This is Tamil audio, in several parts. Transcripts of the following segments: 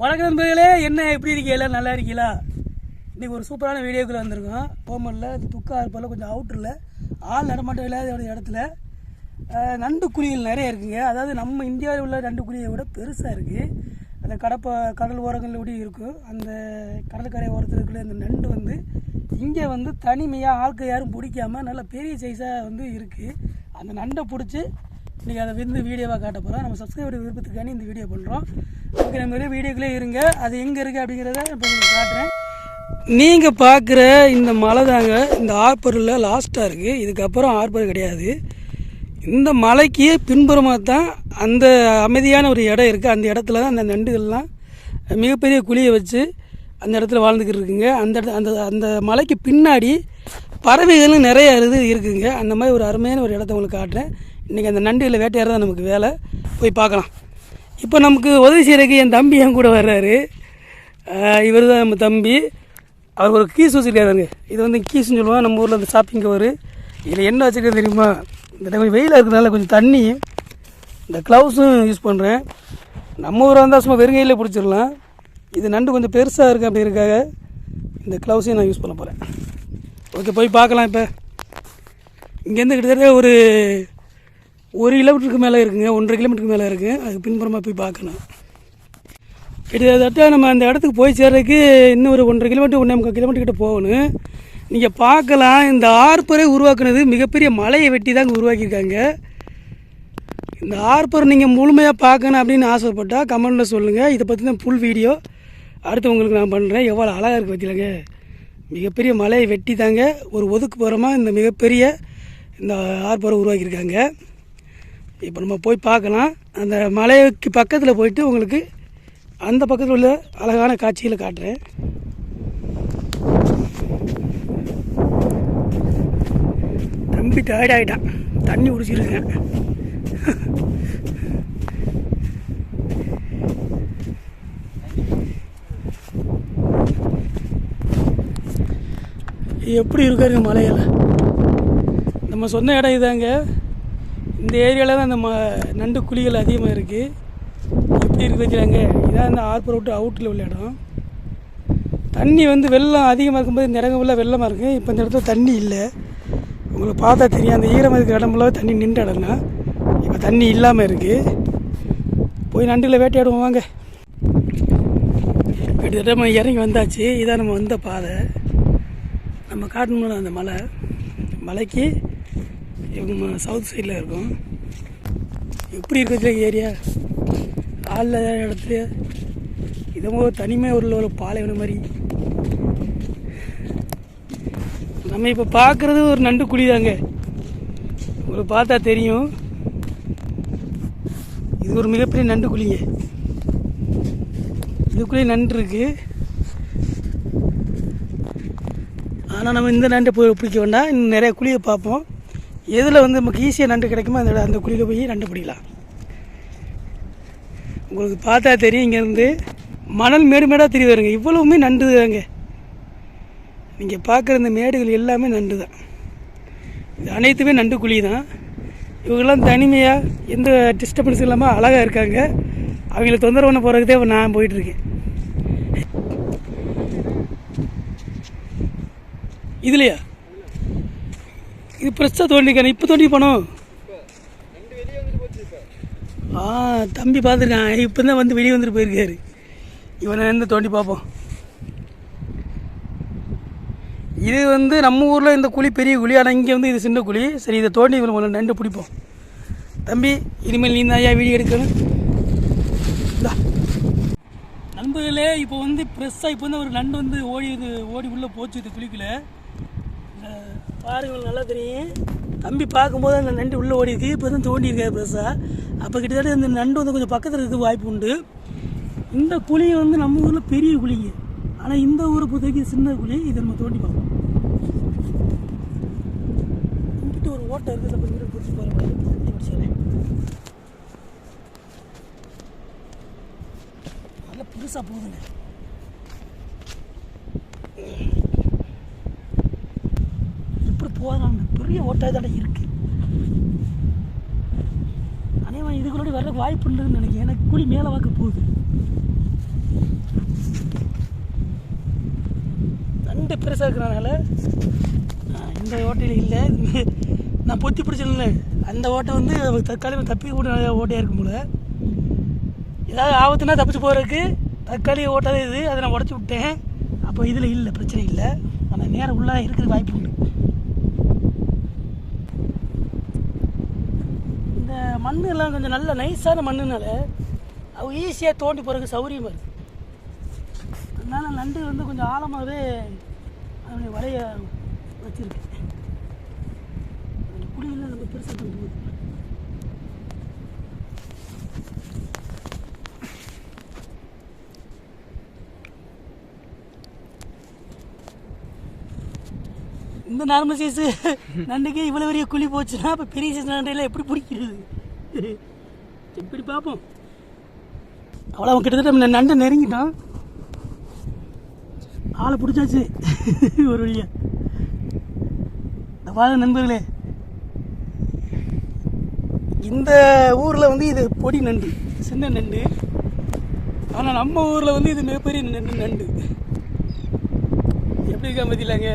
வணக்கம் நண்பர்களே என்ன எப்படி இருக்கீங்களா? நல்லா இருக்கீங்களா? இன்னைக்கு ஒரு சூப்பரான வீடியோக்குள்ளே வந்திருக்கோம். கோமரில் துக்கா இருப்பால கொஞ்சம் அவுட்டரில். ஆள் நடமாட்டம் இல்லாத ஒரு இடத்துல நண்டு குழிகள் நிறைய இருக்குங்க. அதாவது நம்ம இந்தியாவில் உள்ள நண்டு குழியை விட பெருசாக இருக்குது அந்த கடப்ப கடல் ஓரங்களில் கூட இருக்கும். அந்த கடற்கரை ஓரத்தில் இருக்கிற அந்த நண்டு வந்து இங்கே வந்து தனிமையாக ஆட்கள் யாரும் பிடிக்காம நல்ல பெரிய சைஸாக வந்து இருக்குது அந்த நண்டை பிடிச்சி இன்றைக்கி அதை வந்து வீடியோவாக காட்ட போகிறோம் நம்ம சப்ஸ்கிரைபர் விருப்பத்துக்காண்டி இந்த வீடியோ பண்ணுறோம் ஓகே நம்ம வீடியோக்குள்ளே இருங்க. அது எங்கே இருக்குது அப்படிங்கிறத இப்போ உங்களுக்கு காட்டுறேன். நீங்கள் பார்க்குற இந்த மலை தாங்க இந்த ஆர்பரில் லாஸ்ட்டாக இருக்குது இதுக்கப்புறம் ஆர்பர் கிடையாது. இந்த மலைக்கு பின்புறமாக தான் அந்த அமைதியான ஒரு இடம் இருக்குது அந்த இடத்துல தான் அந்த நண்டுகள்லாம் மிகப்பெரிய குழியை வச்சு அந்த இடத்துல வாழ்ந்துக்கிட்டு இருக்குங்க. அந்த இடத்து அந்த அந்த மலைக்கு பின்னாடி பறவைகளும் நிறைய இது இருக்குங்க. அந்த மாதிரி ஒரு அருமையான ஒரு இடத்த உங்களுக்கு காட்டுறேன். இன்றைக்கி அந்த நண்டுகளை வேட்டையாடுறது நமக்கு வேலை. போய் பார்க்கலாம். இப்போ நமக்கு உதவி செய்கிறதுக்கு என் தம்பி என் கூட வர்றாரு. இவர் தான் நம்ம தம்பி. அவர் ஒரு கீஸ் வச்சுருக்காருங்க. இது வந்து கீஸ்னு சொல்லுவோம் நம்ம ஊரில் அந்த ஷாப்பிங் கவர் இதில் என்ன வச்சுருக்கேன் தெரியுமா? இந்த கொஞ்சம் வெயிலாக இருக்கிறதுனால கொஞ்சம் தண்ணி இந்த க்ளவுஸும் யூஸ் பண்ணுறேன் நம்ம ஊராக இருந்தால் சும்மா வெறுங்கையில் பிடிச்சிடலாம். இது நண்டு கொஞ்சம் பெருசாக இருக்குது அப்படிங்கிறதுக்காக இந்த க்ளவுஸையும் நான் யூஸ் பண்ண போகிறேன் ஓகே போய் பார்க்கலாம் இப்போ. இங்கேருந்து கிட்டத்தட்ட ஒரு ஒரு கிலோமீட்டருக்கு மேலே இருக்குங்க ஒன்றரை கிலோமீட்டருக்கு மேலே இருக்குது அதுக்கு பின்புறமாக போய் பார்க்கணும். கிட்டத்தட்ட நம்ம அந்த இடத்துக்கு போய் சேர்றதுக்கு இன்னும் ஒரு ஒன்றரை கிலோமீட்டர் ஒன்றே முக்கால் கிலோமீட்டர் கிட்ட போகணும். நீங்கள் பார்க்கலாம் இந்த ஆர்ப்பரை உருவாக்குனது மிகப்பெரிய மலையை வெட்டி தாங்க உருவாக்கியிருக்காங்க. இந்த ஆர்ப்பர் நீங்கள் முழுமையாக பார்க்கணும் அப்படின்னு ஆசைப்பட்டால் கமெண்ட்டில் சொல்லுங்கள் இதை பற்றி தான் ஃபுல் வீடியோ அடுத்து உங்களுக்கு நான் பண்ணுறேன் எவ்வளோ அழகாக இருக்குது பார்த்தீங்களங்க மிகப்பெரிய மலையை வெட்டி தாங்க ஒரு ஒதுக்குப்புறமாக இந்த மிகப்பெரிய இந்த ஆர்ப்பரை உருவாக்கியிருக்காங்க. இப்போ நம்ம போய் பார்க்கலாம். அந்த மலைக்கு பக்கத்தில் போயிட்டு உங்களுக்கு அந்த பக்கத்தில் உள்ள அழகான காட்சிகளை காட்டுறேன். தம்பி டயர்ட் ஆகிட்டான் தண்ணி குடிச்சிருக்கேன். எப்படி இருக்காருங்க மலையில்? நம்ம சொன்ன இடம் இதாங்க. இந்த ஏரியாவில் தான் அந்த ம நண்டு குழிகள் அதிகமாக இருக்குது எப்படி இருக்கு வச்சுறாங்க இதான் இந்த ஆர்ப்பர் விட்டு அவுட்டில் உள்ள இடம். தண்ணி வந்து வெள்ளம் அதிகமாக இருக்கும்போது இந்த இடங்கள் ஃபுல்லாக வெள்ளமாக இருக்குது இப்போ இந்த இடத்துல தண்ணி இல்லை. உங்களுக்கு பார்த்தா தெரியும். அந்த ஈரமாக இருக்கிற இடம் ஃபுல்லாக தண்ணி நின்ற இடம் தான். இப்போ தண்ணி இல்லாமல் இருக்குது போய் நண்டுகளை வேட்டையாடுவோம். வாங்க. கிட்டத்தட்ட நம்ம இறங்கி வந்தாச்சு. இதான் நம்ம வந்த பாதை. நம்ம காட்டணும்ல அந்த மலை. மலைக்கு இவங்க சவுத் சைடில் இருக்கும். எப்படி இருக்கிறது ஏரியா? காலில் இடத்துல இதோ தனிமை ஒரு ஒரு பாலைவனம் மாதிரி. நம்ம இப்போ பார்க்குறது ஒரு நண்டு குழி தாங்க. உங்களுக்கு பார்த்தா தெரியும். இது ஒரு மிகப்பெரிய நண்டு குழிங்க. இதுக்குள்ளே நண்டு இருக்குது ஆனால் நம்ம இந்த நண்டை போய் பிடிக்க வேண்டாம். இன்னும் நிறைய குழியை பார்ப்போம். எதில் வந்து நமக்கு ஈஸியாக நண்டு கிடைக்குமோ அந்த அந்த குழியில் போய் நண்டு பிடிக்கலாம். உங்களுக்கு பார்த்தா தெரியும் இங்கேருந்து மணல் மேடு மேடாக தெரிய வருங்க இவ்வளவுமே நண்டு தாங்க. நீங்கள் பார்க்குற இந்த மேடுகள் எல்லாமே நண்டு தான். இது அனைத்துமே நண்டு குழி தான். இவங்கெல்லாம் தனிமையாக எந்த டிஸ்டர்பன்ஸ் இல்லாமல் அழகாக இருக்காங்க. அவங்கள தொந்தரவு பண்ண போகிறதுக்கே நான் போயிட்டுருக்கேன். இதுலையா? இது பிரச்சனை தோண்டிக்கான இப்போ தோண்டி போனோம். ஆ தம்பி பார்த்துருக்கான். இப்போ தான் வந்து வெளியே வந்துட்டு போயிருக்காரு. இவனை வந்து தோண்டி பார்ப்போம். இது வந்து நம்ம ஊரில் இந்த குழி பெரிய குழி ஆனால் இங்கே வந்து இது சின்ன குழி. சரி இதை தோண்டி இவனை கொஞ்சம் நண்டு பிடிப்போம். தம்பி இனிமேல் நீ தான் ஐயா வீடியோ எடுக்கணும். நண்பர்களே இப்போ வந்து ஃப்ரெஷ்ஷாக இப்போ வந்து ஒரு நண்டு வந்து ஓடி இது ஓடி உள்ளே போச்சு இது குழிக்குள்ளே. பாருங்கள் நல்லா தெரியும். தம்பி பார்க்கும்போது அந்த நண்டு உள்ளே ஓடி இருக்குது இப்போ தான் தோண்டியிருக்காரு பெருசாக அப்போ கிட்டத்தட்ட இந்த நண்டு வந்து கொஞ்சம் பக்கத்தில் இருக்க வாய்ப்பு உண்டு. இந்த குழி வந்து நம்ம ஊரில் பெரிய குழிங்க ஆனால் இந்த ஊரை பொறுத்தவரைக்கும் சின்ன குழி இதை நம்ம தோண்டி பார்ப்போம். இங்கிட்ட ஒரு ஓட்டை இருக்குது. அப்போ இங்கிட்ட பிடிச்சி பாருங்க. பிடிச்சேன் நல்லா புதுசாக போகுதுங்க. போகிறாங்க பெரிய ஓட்டாக தான் இருக்குது அதேமாதிரி இதுக்குள்ளே வர்றதுக்கு வாய்ப்பு இல்லைன்னு நினைக்கிறேன். எனக்கு கூலி மேலே வாக்க போகுது. ரெண்டு பெருசாக இருக்கிறனால இந்த ஓட்டையில் இல்லை. நான் பொத்தி பிடிச்சேன்ல அந்த ஓட்டை வந்து தற்காலிக தப்பி கூட ஓட்டையாக இருக்கும் போல். ஏதாவது ஆபத்துனா தப்பிச்சு போகிறதுக்கு தற்காலிக ஓட்டாக இது அதை நான் உடச்சி விட்டேன். அப்போ இதில் இல்லை பிரச்சனை இல்லை. ஆனால் நேரம் உள்ளே இருக்கிற வாய்ப்பு உண்டு. மண் எல்லாம் கொஞ்சம் நல்ல நைஸான மண்ணுனால அவங்க ஈஸியாக தோண்டி போகிறதுக்கு சௌகரியமாக இருக்குது அதனால் நண்டு வந்து கொஞ்சம் ஆழமாகவே அதனுடைய வலைய வச்சுருக்கு. அந்த ரொம்ப பெருசாக கொண்டு போகுது இந்த நார்மல் சைஸு நண்டுக்கே இவ்வளோ பெரிய குழி போச்சுன்னா அப்போ பெரிய சைஸ் நண்டையில் எப்படி பிடிக்கிறது? எப்படி பார்ப்போம். அவ்வளோ அவன் கிட்டத்தட்ட நண்டை நெருங்கிட்டான் ஆளை பிடிச்சாச்சு. ஒரு வழியா. வாழ நண்பர்களே இந்த ஊரில் வந்து இது பொடி நண்டு சின்ன நண்டு. ஆனால் நம்ம ஊரில் வந்து இது மிகப்பெரிய நண்டு நண்டு. எப்படி இருக்கா மதியிலாங்க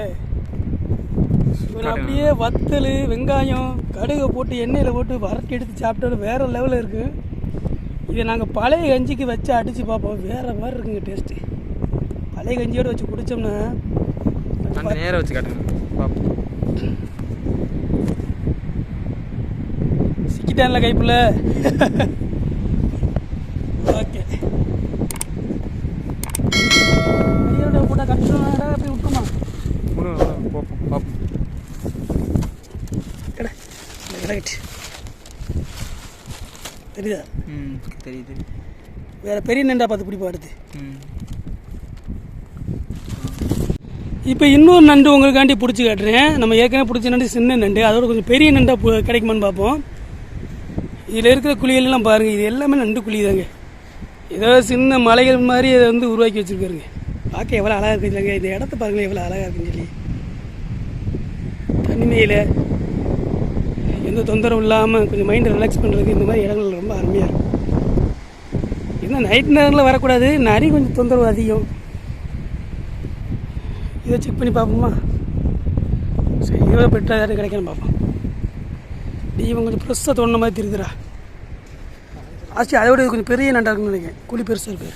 இவர் அப்படியே வத்தல் வெங்காயம் கடுகை போட்டு எண்ணெயில் போட்டு வறட்டி எடுத்து சாப்பிட்டோம் வேற லெவலில் இருக்கு. இதை நாங்கள் பழைய கஞ்சிக்கு வச்சு அடித்து பார்ப்போம். வேற மாதிரி இருக்குங்க டேஸ்ட்டு பழைய கஞ்சியோடு வச்சு குடித்தோம்னா அந்த நேரம் வச்சு காட்டுங்க. பாப்போம் சிக்கிட்டான்ல கைப்புள்ள ஓகே பெரியவரோட கூட கட்டுறோம்டா அப்படி விட்டுமா மூணு பார்ப்போம் பார்ப்போம் கடை ரைட் தெரியுதா? ம் தெரியுது. வேற பெரிய நண்டா பார்த்து பிடிப்பா அடுத்து. இப்போ இன்னொரு நண்டு உங்களுக்காண்டி பிடிச்சி காட்டுறேன். நம்ம ஏற்கனவே பிடிச்ச நண்டு சின்ன நண்டு. அதோட கொஞ்சம் பெரிய நண்டா பு- கிடைக்குமான்னு பார்ப்போம். இதில் இருக்கிற குழிகளெல்லாம் பாருங்கள் இது எல்லாமே நண்டு குழி தாங்க ஏதோ சின்ன மலைகள் மாதிரி அதை வந்து உருவாக்கி வச்சுருக்காருங்க. பார்க்க எவ்வளோ அழகாக இருக்குது இல்லைங்க இந்த இடத்த பாருங்களேன் எவ்வளோ அழகாக இருக்குன்னு சொல்லி. தனிமையில் எந்த தொந்தரவும் இல்லாமல் கொஞ்சம் மைண்டை ரிலாக்ஸ் பண்ணுறதுக்கு இந்த மாதிரி இடங்கள் ரொம்ப அருமையாக இருக்கும் என்ன நைட் நேரங்களில் வரக்கூடாது. நரி கொஞ்சம் தொந்தரவு அதிகம். இதை செக் பண்ணி பார்ப்போமா? சரி இவ்வளோ பெட்டராக ஏதாவது கிடைக்கணும் பார்ப்போம். இவன் கொஞ்சம் பெருசாக தோணுன மாதிரி தெரியுதுடா. ஆச்சு அதை விட இது கொஞ்சம் பெரிய நண்டா இருக்குன்னு நினைக்கிறேன். குழி பெருசாக இருக்கு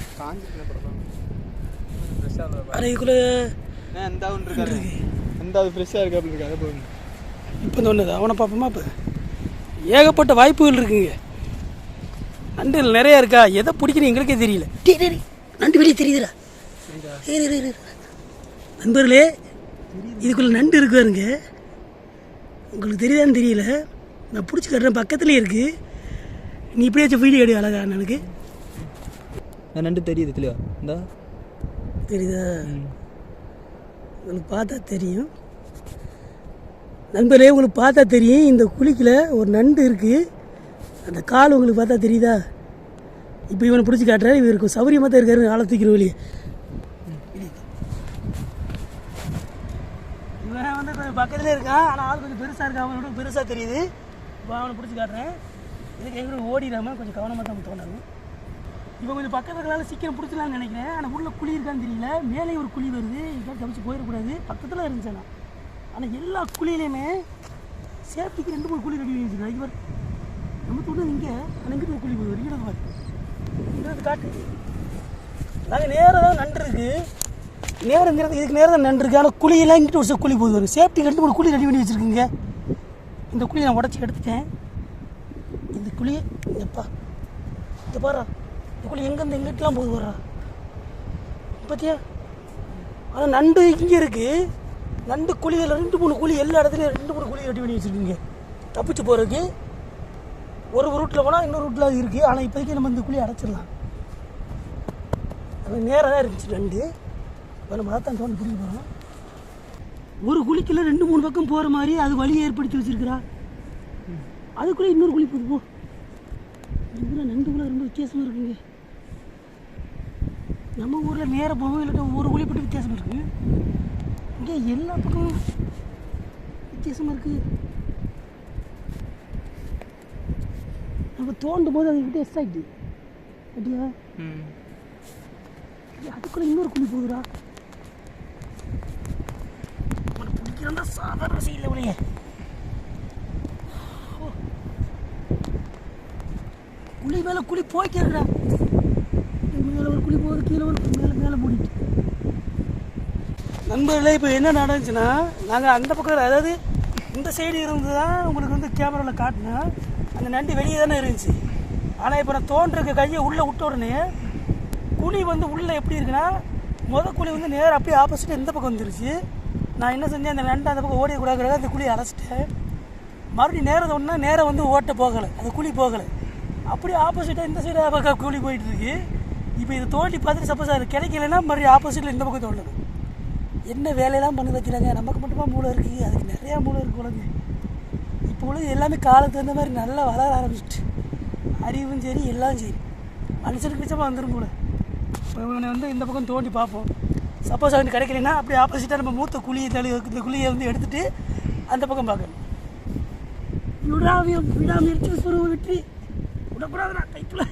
ஆனால் இதுக்குள்ளே அது ஃப்ரெஷ்ஷாக இருக்கு. அப்படி இருக்கு? அதை போதும் இப்போ தோணுது அவனை பார்ப்போமா இப்போ? ஏகப்பட்ட வாய்ப்புகள் இருக்குங்க. நண்டுகள் நிறையா இருக்கா? எதை பிடிக்கணும் எங்களுக்கே தெரியல. டேய், டேய், டேய், நண்டு வெளியே தெரியுதுடா. நண்பர்களே இதுக்குள்ள நண்டு இருக்குவாருங்க உங்களுக்கு தெரியுதான்னு தெரியல. நான் பிடிச்சி காட்டுறேன். பக்கத்துலேயே இருக்கு. நீ இப்படியாச்சும் வீடியோ எடு அழகா எனக்கு நண்டு தெரியுது தெளிவா? இந்த. தெரியுதா? உங்களுக்கு பார்த்தா தெரியும். நண்பரே உங்களுக்கு பார்த்தா தெரியும் இந்த குழிக்கில் ஒரு நண்டு இருக்குது அந்த கால் உங்களுக்கு பார்த்தா தெரியுதா? இப்போ இவனை பிடிச்சி காட்டுறாரு இவருக்கு சௌரியமாக தான் இருக்காரு ஆளை தூக்கிற வெளியே. இவன் வந்து பக்கத்தில் இருக்கான் ஆனால் ஆள் கொஞ்சம் பெருசாக இருக்கான். அவனோட பெருசாக தெரியுது. இப்போ அவனை பிடிச்சி காட்டுறேன். இதுக்கு எங்களுக்கு ஓடிடாமல் கொஞ்சம் கவனமாக தான் தோணாது இப்போ கொஞ்சம் பக்கத்தில் இருக்கிறனால சீக்கிரம் பிடிச்சலாம்னு நினைக்கிறேன். ஆனால் உள்ள குழி இருக்கான்னு தெரியல. மேலே ஒரு குழி வருது. இதான் தப்பிச்சு போயிடக்கூடாது. பக்கத்தில் இருந்துச்சு ஆனால் எல்லா குழியிலையுமே சேஃப்டிக்கு ரெண்டு மூணு குழி ரெடி பண்ணி வச்சுருக்காங்க நம்ம தொண்டு இங்கே ஆனால் இங்கிட்டு ஒரு குழி போகுது. இங்கிட்ட பாரு இங்கிட்ட காட்டு. நாங்கள் நேராக தான் நண்டு இருக்கு. நேரங்கிறது இதுக்கு நேரம் தான் நண்டு ஆனால் குழியெல்லாம் இங்கிட்டு ஒரு குழி போகுது. வரும் சேஃப்டிக்கு ரெண்டு மூணு குழி ரெடி பண்ணி வச்சுருக்குங்க இந்த குழியை நான் உடச்சி எடுத்துட்டேன். இந்த குழியை எப்பா இந்த பாரா. இந்த குழி எங்கேருந்து எங்கிட்டலாம் போகுது வர்றா பார்த்தியா ஆனால் நண்டு இங்கே இருக்குது நண்டு குழியில் ரெண்டு மூணு குழி எல்லா இடத்துலையும் ரெண்டு மூணு குழி ரெடி பண்ணி வச்சுருக்கீங்க. தப்பிச்சு போகிறதுக்கு ஒரு ரூட்டில் போனால் இன்னொரு ரூட்டில் அது இருக்குது ஆனால் இப்போதைக்கு நம்ம இந்த குழியை அடைச்சிடலாம். அது நேராக தான் இருந்துச்சு ரெண்டு இப்போ நம்ம தான் தோண்டி பிடிக்க போகிறோம் ஒரு குழிக்குள்ள ரெண்டு மூணு பக்கம் போகிற மாதிரி அது வழியை ஏற்படுத்தி வச்சிருக்கிறா. அதுக்குள்ளே இன்னொரு குழி போகுது போ. இதுல ரொம்ப வித்தியாசமாக இருக்குங்க. நம்ம ஊரில் நேராக போகும் இல்லாட்டா ஒரு குழி போட்டு வித்தியாசமாக இருக்குது இங்கே எல்லா பக்கமும் வித்தியாசமாக இருக்கு. நம்ம தோண்டும் போது அது கிட்ட எஸ் ஆகிட்டு அப்படியா? அதுக்குள்ள இன்னொரு குழி போகுதுடா. பிடிக்கிறதா சாதாரண செய்யல உடைய குழி மேலே குழி போய்க்கிறா மேலே ஒரு குழி போகுது கீழே ஒரு மேலே மேலே மூடிட்டு. நண்பர்களே இப்போ என்ன நடந்துச்சுன்னா நாங்கள் அந்த பக்கம் அதாவது இந்த சைடு இருந்து தான் உங்களுக்கு வந்து கேமராவில் காட்டினா அந்த நண்டு வெளியே தானே இருந்துச்சு. ஆனால் இப்போ நான் தோன்றிருக்க கையை உள்ளே விட்ட உடனே குழி வந்து உள்ளே எப்படி இருக்குன்னா முத குழி வந்து நேராக அப்படியே ஆப்போசிட் இந்த பக்கம் வந்துருச்சு. நான் என்ன செஞ்சேன் அந்த நண்டு அந்த பக்கம் ஓடிக்கூடாது அந்த குழியை அடைச்சிட்டேன். மறுபடியும் நேரம் ஒன்றா நேரம் வந்து ஓட்ட போகலை. அந்த குழி போகலை. அப்படியே ஆப்போசிட்டாக இந்த சைடு பக்கம் குழி போயிட்டுருக்கு இப்போ இதை தோண்டி பார்த்துட்டு சப்போஸ் அது கிடைக்கலன்னா மறுபடியும் ஆப்போசிட்டில் இந்த பக்கம் தோண்டணும். என்ன வேலையெல்லாம் பண்ணி வைக்கிறாங்க? நமக்கு மட்டுமா மூளை இருக்குது அதுக்கு நிறையா மூளை இருக்கு உலகம் இப்போ உள்ள எல்லாமே காலத்துக்கு தகுந்த மாதிரி நல்லா வளர ஆரம்பிச்சிட்டு. அறிவும் சரி எல்லாம் சரி. மனுஷனுக்கு மிச்சமாக வந்துடும் கூட இப்போ இவனை வந்து இந்த பக்கம் தோண்டி பார்ப்போம். சப்போஸ் அவனுக்கு கிடைக்கலன்னா அப்படியே ஆப்போசிட்டாக நம்ம மூத்த குழியை தள்ளி இந்த குழியை வந்து எடுத்துட்டு அந்த பக்கம் பார்க்கணும். விடாவியம் விடாமுயற்சி சுருவ வெற்றி. விடக்கூடாதுடா கைக்குள்ள.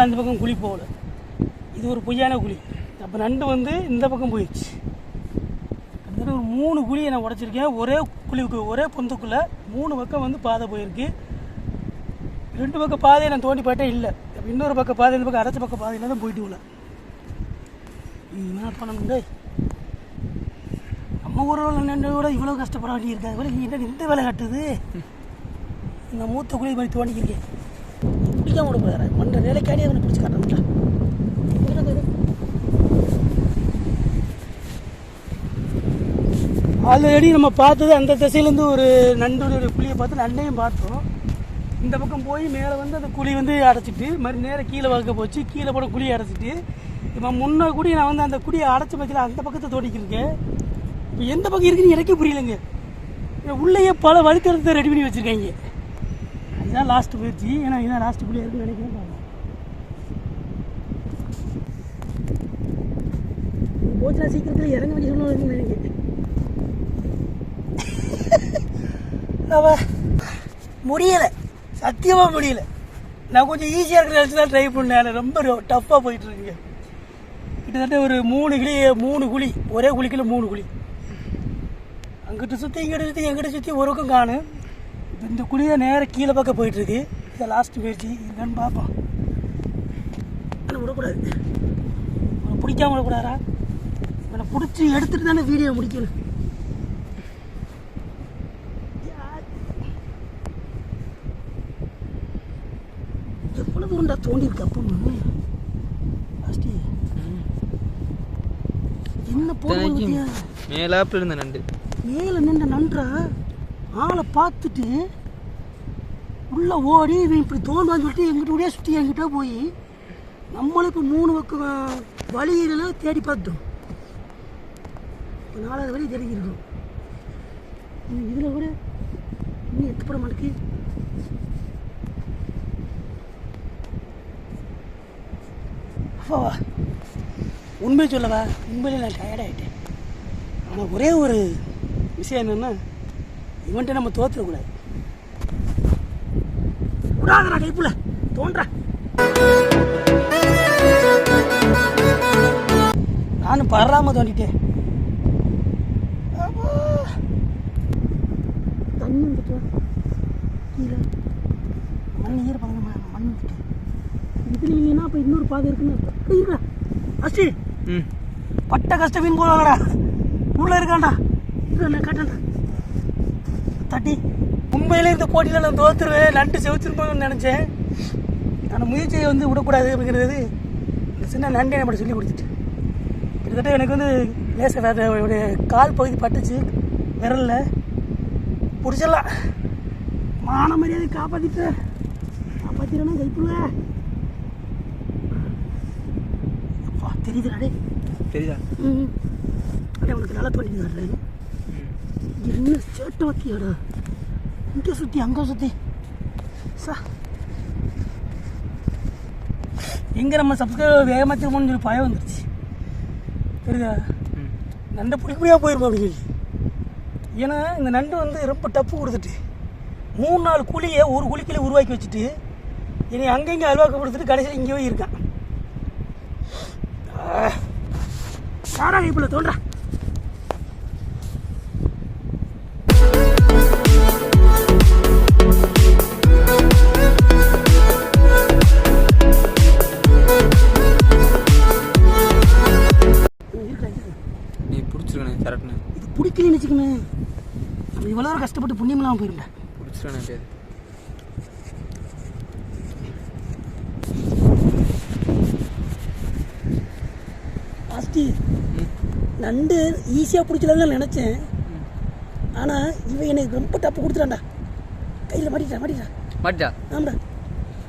மேலே அந்த பக்கம் குழி போகல. இது ஒரு பொய்யான குழி. அப்போ நண்டு வந்து இந்த பக்கம் போயிடுச்சு. கிட்டத்தட்ட ஒரு மூணு குழியை நான் உடச்சிருக்கேன். ஒரே குழிவுக்கு ஒரே பொந்துக்குள்ளே மூணு பக்கம் வந்து பாதை போயிருக்கு. ரெண்டு பக்கம் பாதையை நான் தோண்டி பார்த்தே இல்லை. அப்போ இன்னொரு பக்கம் பாதை இந்த பக்கம் அரைச்ச பக்கம் பாதையில் தான் போயிட்டு உள்ள. என்ன பண்ணணும் நம்ம ஊரில் நண்டு கூட இவ்வளோ கஷ்டப்பட வேண்டியிருக்காது. இவ்வளோ என்ன இந்த வேலை கட்டுது? நான் மூத்த குழி மாதிரி தோண்டிக்கிருக்கேன். தான் விட போகிறாரு மண்ட வேலைக்காடியே அவனை பிடிச்சி காட்டணும்ல ஆல்ரெடி நம்ம பார்த்தது அந்த திசையிலேருந்து ஒரு நண்டுடைய ஒரு குழியை பார்த்து நண்டையும் பார்த்தோம். இந்த பக்கம் போய் மேலே வந்து அந்த குழி வந்து அடைச்சிட்டு மறு நேரம் கீழே வளர்க்க போச்சு. கீழே போட குழியை அடைச்சிட்டு இப்போ முன்னே கூடி நான் வந்து அந்த குழியை அடைச்ச பட்சத்தில் அந்த பக்கத்தை தோண்டிக்கிருக்கேன். இப்போ எந்த பக்கம் இருக்குன்னு எனக்கே புரியலைங்க. உள்ளேயே பல வழித்தடத்தை ரெடி பண்ணி வச்சுருக்காங்க. இதுதான் லாஸ்ட் முயற்சி ஏன்னா இதுதான் லாஸ்ட் புள்ளி இருக்குன்னு நினைக்கிறேன் பாருங்க. போச்சுனா சீக்கிரத்தில் இறங்க வச்சு சொல்லணும்னு நினைக்கிறேன். அவ முடியலை. சத்தியமாக முடியல. நான் கொஞ்சம் ஈஸியாக இருக்கிற இடத்துல தான் ட்ரை பண்ணேன். ரொம்ப டஃப்பாக போயிட்டு இருக்குங்க. கிட்டத்தட்ட ஒரு மூணு குழி மூணு குழி. ஒரே குழிக்கில் மூணு குழி. அங்கிட்ட சுற்றி இங்கிட்ட சுற்றி எங்கிட்ட சுற்றி ஒரு பக்கம் காணும். இப்ப இந்த குழி தான் நேராக கீழே பக்கம் போயிட்டுருக்கு. இதை லாஸ்ட் முயற்சி இருக்கான்னு பார்ப்போம். ஆனால் விடக்கூடாது. அவனை பிடிக்காம விடக்கூடாதா? இவனை பிடிச்சி எடுத்துட்டு தானே வீடியோ முடிக்கணும். எவ்வளோ தூரம்டா தோண்டியிருக்கு அப்போ லாஸ்ட்டு என்ன பத்தியா? மேலாப்பில் இருந்த நண்டு. மேலே நின்ற நன்றா? ஆளை பார்த்துட்டு உள்ள ஓடி இவன் இப்படி தோணுவான்னு சொல்லிட்டு எங்கிட்ட ஓடியே சுற்றி என்கிட்ட போய் நம்மளுக்கு மூணு பக்கம் வழியில தேடி பார்த்தோம் இப்போ நாலாவது வழி தெரிஞ்சிருக்கோம் இதில் கூட இன்னும் எத்தப்பட மாட்டேக்கு அப்பாவா உண்மை சொல்லவா? உண்மையிலே நான் டயர்டாயிட்டேன் ஆனால் ஒரே ஒரு விஷயம் என்னென்னா இவன்ட்ட நம்ம தோத்துடக்கூடாது விடாதடா கைப்புல தோன்றா. நானும் பரலாம தோண்டிட்டேன். தண்ணி வந்துட்டு? கீழே. மண் ஈரப்பதங்க மண் வந்துட்டு. இதுல இல்லைன்னா அப்போ இன்னொரு பாதை இருக்குன்னு இருடா. அஸ்டி பட்ட கஷ்ட மீன் போடுவாங்கடா உள்ள இருக்காண்டா இது நான் காட்டேன்டா தட்டி உண்மையிலே இந்த போட்டியில் நான் தோத்துருவேன். நட்டு செவச்சிருப்போம்னு நினச்சேன். ஆனால் முயற்சியை வந்து விடக்கூடாது அப்படிங்கிறது இந்த சின்ன நண்டை நம்மளை சொல்லி கொடுத்துட்டு. கிட்டத்தட்ட எனக்கு வந்து லேசாக அதோடைய கால் பகுதி பட்டுச்சு. விரல்ல. பிடிச்சிடலாம். மான மரியாதை காப்பாற்றிட்டு காப்பாற்றிடணும் கைப்புள்ள தெரியுதுடா தெரியுதா? ம் அடே உனக்கு நல்லா தோண்டி காட்டுறேன் என்ன சேட்டை வத்தியாடா இங்கே சுற்றி அங்கே சுற்றி சா எங்கே நம்ம சப்ஸ்கிரைபர் வேகமாக திரும்பணும்னு சொல்லி பயம் வந்துருச்சு தெரியுதா நண்டை போயிருமா அப்படி சொல்லி ஏன்னா இந்த நண்டு வந்து ரொம்ப டப்பு கொடுத்துட்டு மூணு நாலு குழியை ஒரு குழிக்கில உருவாக்கி வச்சுட்டு இனி அங்கங்கே அல்வாக்க கொடுத்துட்டு கடைசியில் இங்கே போய் இருக்கான். சாரா இப்போ தோன்றா. நம்ம இவ்வளோ கஷ்டப்பட்டு புண்ணியமெல்லாம் போயிருந்தேன் பேர் ஆஸ்தி நண்டு ஈஸியாக பிடிச்சலான்னு நினச்சேன். ஆனால் இவன் எனக்கு ரொம்ப டப்பு கொடுத்துட்டான்டா. கையில் மாட்டிட்டா மாட்டிட்டா? மாட்டா ஆமாடா.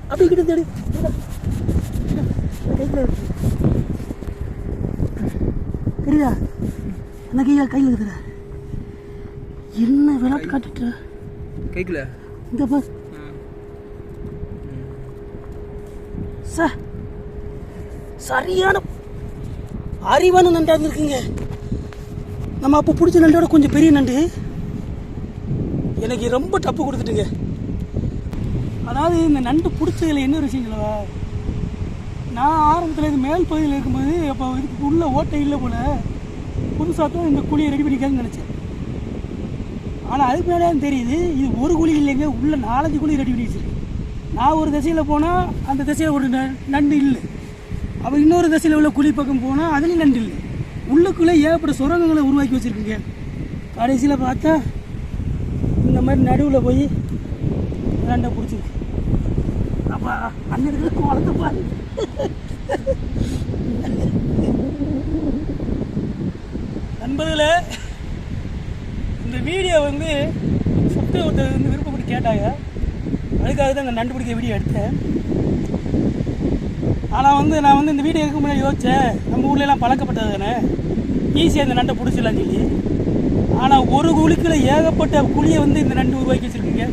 அப்படி கிட்ட தேடி. கையில் தெரியுதா? என்ன கையில் கையில் இருக்குதுடா என்ன விளையாட்டு காட்டுட்டு கைக்குள்ள இந்த பார். ச சரியான அறிவான நண்டா இருந்திருக்குங்க. நம்ம அப்போ பிடிச்ச நண்டோட கொஞ்சம் பெரிய நண்டு. எனக்கு ரொம்ப டப்பு கொடுத்துட்டுங்க. அதாவது இந்த நண்டு பிடிச்சதுல என்ன விஷயங்களா? நான் ஆரம்பத்தில் இது மேல் பகுதியில் இருக்கும்போது அப்போ இதுக்கு உள்ள ஓட்டை இல்லை போல. புதுசாக தான் இந்த குழியை ரெடி பண்ணிக்காதுன்னு நினச்சேன். ஆனால் அதுக்கு மேலே தெரியுது இது ஒரு குழி இல்லைங்க உள்ள நாலஞ்சு குழி ரெடி பண்ணி வச்சிருக்கு. நான் ஒரு திசையில் போனால் அந்த திசையில் ஒரு ந- நண்டு இல்லை. அப்போ இன்னொரு திசையில் உள்ள குழி பக்கம் போனால் அதுலேயும் நண்டு இல்லை. உள்ளுக்குள்ளே ஏகப்பட்ட சுரங்கங்களை உருவாக்கி வச்சுருக்குங்க. கடைசியில் பார்த்தா இந்த மாதிரி நடுவில் போய் நண்டை பிடிச்சிருக்கு. அப்பா அண்ணனுக்கு வளர்த்து பாரு. நண்பர்களே வீடியோ வந்து சொத்து ஒருத்தர் வந்து விருப்பப்பட்டு கேட்டாங்க. அதுக்காக தான் நான் நண்டுபிடிக்க வீடியோ எடுத்தேன். ஆனால் வந்து நான் வந்து இந்த வீடியோ எடுக்க முன்னாடி யோசித்தேன் நம்ம ஊர்லலாம் பழக்கப்பட்டது தானே? ஈஸியாக இந்த நண்டை பிடிச்சிடலாம் சொல்லி. ஆனால் ஒரு குழிக்கில் ஏகப்பட்ட குழியை வந்து இந்த நண்டு உருவாக்கி வச்சுருக்கீங்க.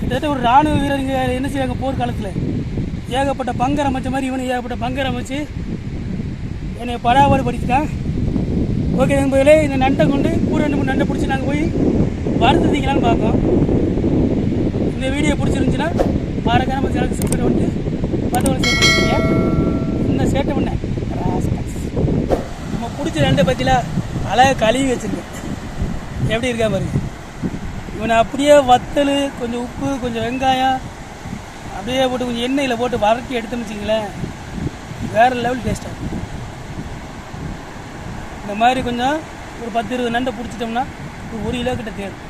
கிட்டத்தட்ட ஒரு ராணுவ வீரருங்க என்ன செய்வாங்க போர்க்காலத்தில்? ஏகப்பட்ட பங்கரம் அமைச்ச மாதிரி இவனு ஏகப்பட்ட பங்கரம் வச்சு என்னை படிச்சுட்டான் ஓகே நண்பர்களே இந்த நண்டை கொண்டு கூட ரெண்டு மூணு நண்டை பிடிச்சி நாங்கள் போய் வறுத்து தீங்கலான்னு பார்க்கோம் இந்த வீடியோ பிடிச்சிருந்துச்சுன்னா மறக்காம நம்ம சேனலுக்கு சப்ஸ்கிரைப் பண்ணிட்டு மற்றவங்க ஷேர் பண்ணிக்கோங்க இந்த சேட்டை பண்ண நம்ம பிடிச்ச நண்டை பற்றிலாம் அழகாக கழுவி வச்சுருக்கேன் எப்படி இருக்கா பாருங்க. இவனை அப்படியே வத்தல் கொஞ்சம் உப்பு கொஞ்சம் வெங்காயம் அப்படியே போட்டு கொஞ்சம் எண்ணெயில் போட்டு வறட்டி எடுத்துன்னு வச்சிங்களேன் வேறு லெவல் டேஸ்ட்டாக இந்த மாதிரி கொஞ்சம் ஒரு பத்து இருபது நண்டை பிடிச்சிட்டோம்னா ஒரு ஒரு கிலோ கிட்ட தேடும்